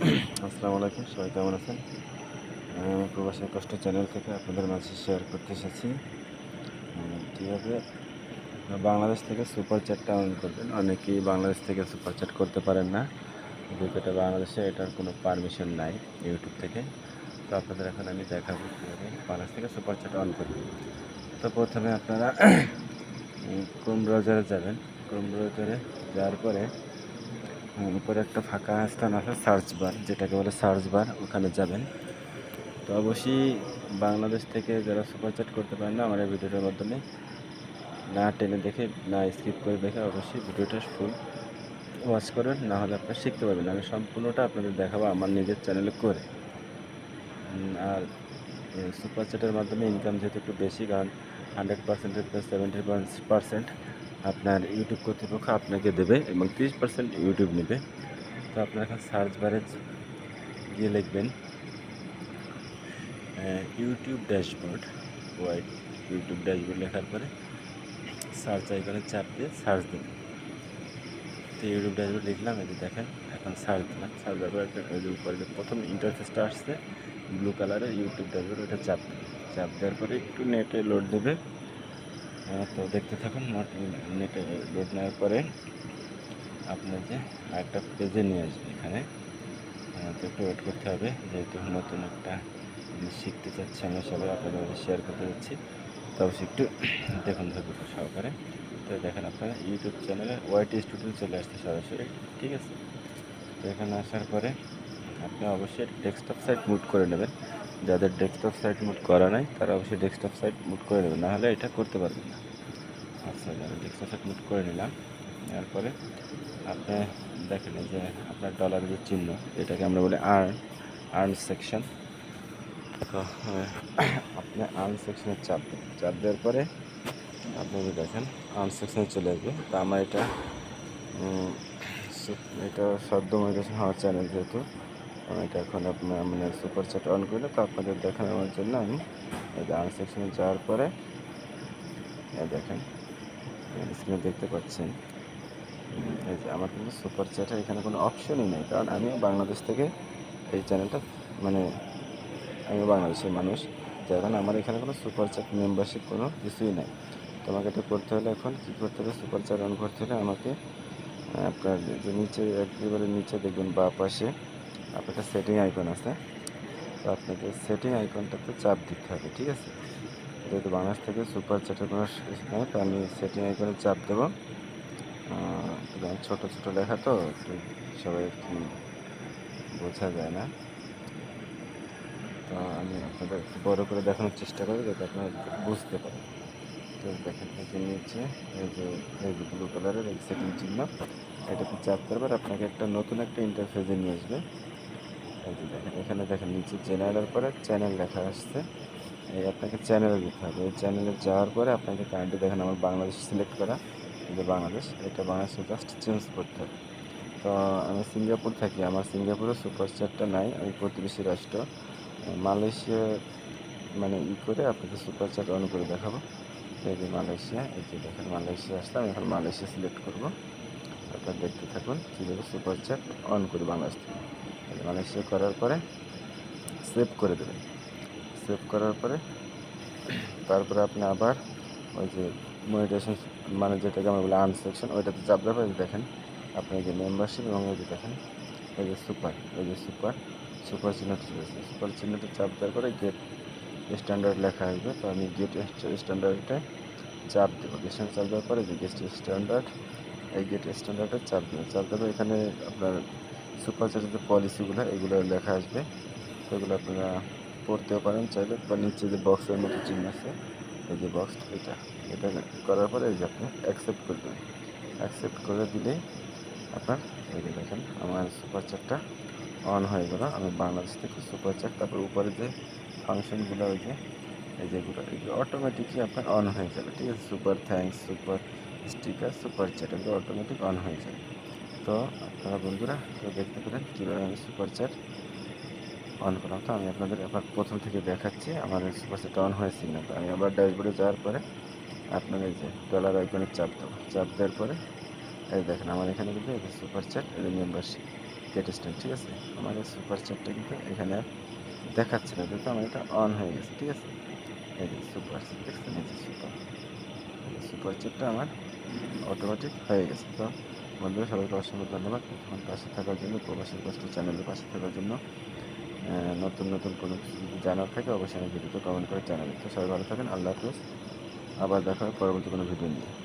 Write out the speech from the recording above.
আসসালামু আলাইকুম, সবাই কেমন আছেন? আমি প্রবাসী কষ্ট চ্যানেল থেকে আপনাদের মাঝে শেয়ার করতে এসেছি। কীভাবে বাংলাদেশ থেকে সুপার চ্যাটটা অন করবেন? অনেকেই বাংলাদেশ থেকে সুপার চ্যাট করতে পারেন না। এটা বাংলাদেশে এটার কোনো পারমিশন নাই ইউটিউব থেকে। তো আপনাদের এখন আমি দেখাবো কীভাবে বাংলাদেশ থেকে সুপার চ্যাট অন করবেন। তো প্রথমে আপনারা ক্রোম ব্রাউজারে যাবেন। ক্রোম ব্রাউজারে যাওয়ার পরে উপরে একটা ফাঁকা স্থান আছে সার্চ বার যেটাকে বলে সার্চ বার ওখানে যাবেন। তো অবশ্যই বাংলাদেশ থেকে যারা সুপার চ্যাট করতে পারেন না, আমার এই ভিডিওটার মাধ্যমে, না টেনে দেখে, না স্কিপ করে দেখে অবশ্যই ভিডিওটা ফুল ওয়াচ করবেন না হলে আপনারা শিখতে পারবেন আমি সম্পূর্ণটা আপনাদের দেখাবো আমার নিজের চ্যানেলে করে। আর সুপার চ্যাটের মাধ্যমে ইনকাম যেহেতু একটু বেশি, কারণ হান্ড্রেড পার্সেন্টের সেভেন্টি পার্সেন্ট আপনার ইউটিউব কর্তৃপক্ষ আপনাকে দেবে এবং তিরিশ পার্সেন্ট ইউটিউব নেবে। তো আপনার এখন সার্চ বারে গিয়ে লিখবেন ইউটিউব ড্যাশবোর্ড ওয়াইড ইউটিউব ড্যাশবোর্ড লেখার পরে সার্চ আইকনে চাপ দিয়ে সার্চ দিন। তো ইউটিউব ড্যাশবোর্ড লিখলাম, এই দেখেন, এখন সার্চ দিলাম। সার্চ দেওয়ার পরে একটা উপরে যে প্রথম ইন্টারফেসটা আসছে ব্লু কালারের ইউটিউব ড্যাশবোর্ড ওটা চাপ দিন। চাপ দেওয়ার পরে একটু নেটে লোড দেবে। তো দেখতে থাকুন নেটে লোড নেওয়ার পরে আপনার যে একটা পেজে নিয়ে আসবে এখানে। তো একটু ওয়েট করতে হবে, যেহেতু নতুন একটা শিখতে চাচ্ছি আমরা সবাই, আপনাদের শেয়ার করতে যাচ্ছি তো অবশ্যই একটু দেখুন ধৈর্য সহকারে। তো দেখেন আপনারা ইউটিউব চ্যানেলে ওয়াইটি স্টুডিও চলে আসছে সরাসরি, ঠিক আছে? তো এখানে আসার পরে আপনি অবশ্যই ডেস্কটপ সাইট মুট করে নেবেন। যাদের ডেস্কটপ সাইট মুট করা নাই, তারা অবশ্যই ডেস্কটপ সাইট মুট করে নেবেন নাহলে এটা করতে পারবেন না। আচ্ছা আমি ডেস্কটপ সাইট মুট করে নিলাম, এরপরে আপনি দেখেন যে আপনার ডলার যে চিহ্ন, এটাকে আমরা বলি আর্ন আর্ন সেকশন আপনি আর্ন সেকশনে চাপ চাপ দেওয়ার পরে আপনি দেখেন আর্ন সেকশনে চলে আসবে। তো আমার এটা এটা সদ্য মনিটেশন হওয়ার চ্যানেল যেহেতু এটা এখন আপনার মানে সুপার চ্যাট অন করলে তো আপনাদের দেখানোর জন্য আমি আর্ন সেকশনে যাওয়ার পরে দেখেন স্ক্রিনে দেখতে পাচ্ছেন। এই যে আমার কিন্তু সুপার চ্যাটের এখানে কোনো অপশনই নেই, কারণ আমিও বাংলাদেশ থেকে এই চ্যানেলটা মানে আমিও বাংলাদেশের মানুষ তো এখন আমার এখানে কোনো সুপার চ্যাট মেম্বারশিপ কোনো কিছুই নাই। তোমাকে এটা করতে হলে এখন কী করতে হবে? সুপার চ্যাট অন করতে হলে আমাকে আপনার যে নিচে, একেবারে নিচে দেখবেন বা পাশে আপনার সেটিং আইকন আছে। তো আপনাকে সেটিং আইকনটাতে চাপ দিতে হবে, ঠিক আছে? যেহেতু বাংলাদেশ থেকে সুপার চ্যাটের কোনো নেই, তো আমি সেটিং আইকনে চাপ দেবো। ছোটো ছোটো লেখা তো একটু সবাই কি বোঝা যায় না। তো আমি আপনাদের একটু বড় করে দেখানোর চেষ্টা করি, যাতে আপনারা বুঝতে পারেন। তো দেখেন, এই যে নিচে, এই যে এই যে ব্লু কালারের এই সেটিং চিহ্ন, এটাতে চাপ করবার আপনাকে একটা নতুন একটা ইন্টারফেসে নিয়ে আসবে। এই দেখেন, এখানে দেখেন, নিচে জেনারেলের পরে চ্যানেল লেখা আসছে। এই আপনাকে চ্যানেলে দিতে হবে। এই চ্যানেলে যাওয়ার পরে আপনাকে কারেন্টলি দেখেন আমার বাংলাদেশ সিলেক্ট করা, এই যে বাংলাদেশ, এটা বাংলাদেশে জাস্ট চেঞ্জ করতে হবে। তো আমি সিঙ্গাপুর থাকি, আমার সিঙ্গাপুরে সুপার চ্যাটটা নাই, আমি প্রতিবেশী রাষ্ট্র। মালয়েশিয়া মানে ই করে আপনাকে সুপার চ্যাট অন করে দেখাবো। এই যে মালয়েশিয়া, এই যে দেখেন মালয়েশিয়া আসলাম, এখন মালয়েশিয়া সিলেক্ট করব। আপনারা দেখতে থাকুন, কীভাবে সুপার চ্যাট অন করি বাংলাদেশ থেকে। মালয়েশিয়া করার পরে সেভ করে দেবেন সেভ করার পরে তারপরে আপনি আবার ওই যে মনিটেশন মানে যেটাকে আমরা বলি আর্ন সেকশন ওইটাতে চাপ এই দেখেন আপনি যে মেম্বারশিপ এবং এই যে দেখেন, এই যে সুপার এই যে সুপার সুপার চিহ্নটা চলে আসছে। সুপার চিহ্নটা চাপ দেওয়ার পরে গেট স্ট্যান্ডার্ড লেখা আসবে। তো আমি গেট স্ট্যান্ডার্ডে চাপ দেবো। গেট চাপ দেওয়ার পরে যে গেট স্ট্যান্ডার্ড এই গেট স্ট্যান্ডার্ডে চাপ দেবো। চাপ দেবো এখানে আপনার সুপার চার্জের যে পলিসিগুলো এগুলো লেখা আসবে। এগুলো আপনারা পড়তেও পারেন চাইলে। বা নিচে যে বক্সের মতো চিহ্ন আছে, এই যে বক্স এটা। এটা করার পরে এই যে আপনি অ্যাকসেপ্ট করে দেবেন অ্যাকসেপ্ট করে দিলেই আপনার, এই যে দেখেন, আমার সুপারচার্টটা অন হয়ে গেল। আমি বাংলাদেশ থেকে সুপারচার্ট তারপর উপরে যে ফাংশনগুলো ওই যে, এই যেগুলো এগুলো অটোমেটিকলি আপনার অন হয়ে যাবে। ঠিক আছে? Super thanks super sticker super chat এগুলো অটোমেটিক অন হয়ে যাবে। তো আপনারা বন্ধুরা, তো দেখতে পেলেন কীভাবে আমি সুপার চ্যাট অন করলাম। তো আমি আপনাদের এবার প্রথম থেকে দেখাচ্ছি, আমার সুপার চ্যাট অন হয়েছিল না তো আমি আবার ড্যাশবোর্ডে যাওয়ার পরে আপনার এই যে ডলার আইকনে চাপ দেবো। চাপ দেওয়ার পরে, এই দেখেন, আমার এখানে কিন্তু এই সুপার চ্যাট এই মেম্বারশিপ গেট স্টার্ট ঠিক আছে? আমার এই সুপার চ্যাটটা কিন্তু এখানে আর দেখাচ্ছে না কিন্তু আমার এটা অন হয়ে গেছে, ঠিক আছে? এই যে সুপার চ্যাট দেখছেন এই যে সুপার সুপার আমার অটোমেটিক হয়ে গেছে। তো বন্ধুরা, সবাইকে অসংখ্য ধন্যবাদ। এখন পাশে থাকার জন্য প্রবাসের কষ্ট চ্যানেলের পাশে থাকার জন্য নতুন নতুন কোনো কিছু যদি জানার থাকে, অবশ্যই আমি ভিডিওতে কমেন্ট করে জানাবেন তো সবাই ভালো থাকেন, আল্লাহ হাফেজ। আবার দেখা পরবর্তী কোনো ভিডিও নিয়ে।